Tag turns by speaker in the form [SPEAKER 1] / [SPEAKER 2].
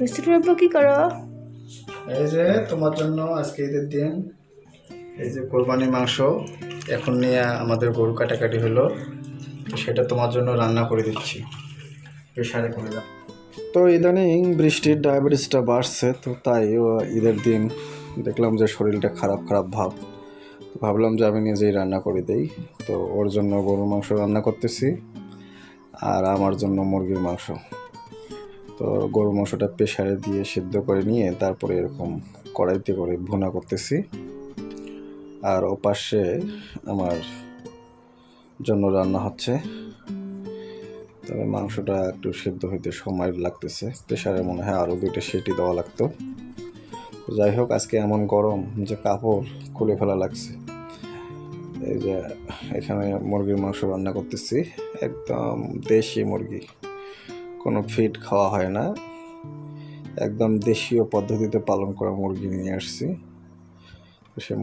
[SPEAKER 1] রসুল বাবা কি করো?
[SPEAKER 2] এই যে তোমার জন্য আজকে ঈদের দিন এই যে কোরবানি মাংস এখন নিয়ে আমাদের গরু কাটাকাটি হলো সেটা তোমার জন্য রান্না করে দিচ্ছি। প্রেশারে করে দাও। তো ইদানিং বৃষ্টির ডায়াবেটিসটা বাড়ছে তো তাই ঈদের দিন দেখলাম যে শরীরটা খারাপ খারাপ ভাব। তো ভাবলাম যে আমি নিজেই রান্না করে দেই। তো ওর জন্য গরুর মাংস রান্না করতেছি আর আমার জন্য মুরগির মাংস। তো গরুর মাংসটা প্রেশারে দিয়ে সেদ্ধ করে নিয়ে তারপরে এরকম কড়াইতে করে ভুনা করতেছি। আর ওপাশে আমার জন্য রান্না হচ্ছে। তবে মাংসটা একটু সেদ্ধ হইতে সময় লাগতেছে। প্রেশারে মনে হয় আরও দুইটা সেটি দেওয়া লাগতো। যাই হোক, আজকে এমন গরম যে কাপড় খুলে ফেলা লাগছে। এই যে এখানে মুরগির মাংস রান্না করতেছি। একদম দেশি মুরগি। কোনো ফিড খাওয়া হয় না। একদম দেশীয় পদ্ধতিতে পালন করা মুরগি নিয়ে আসছি। সে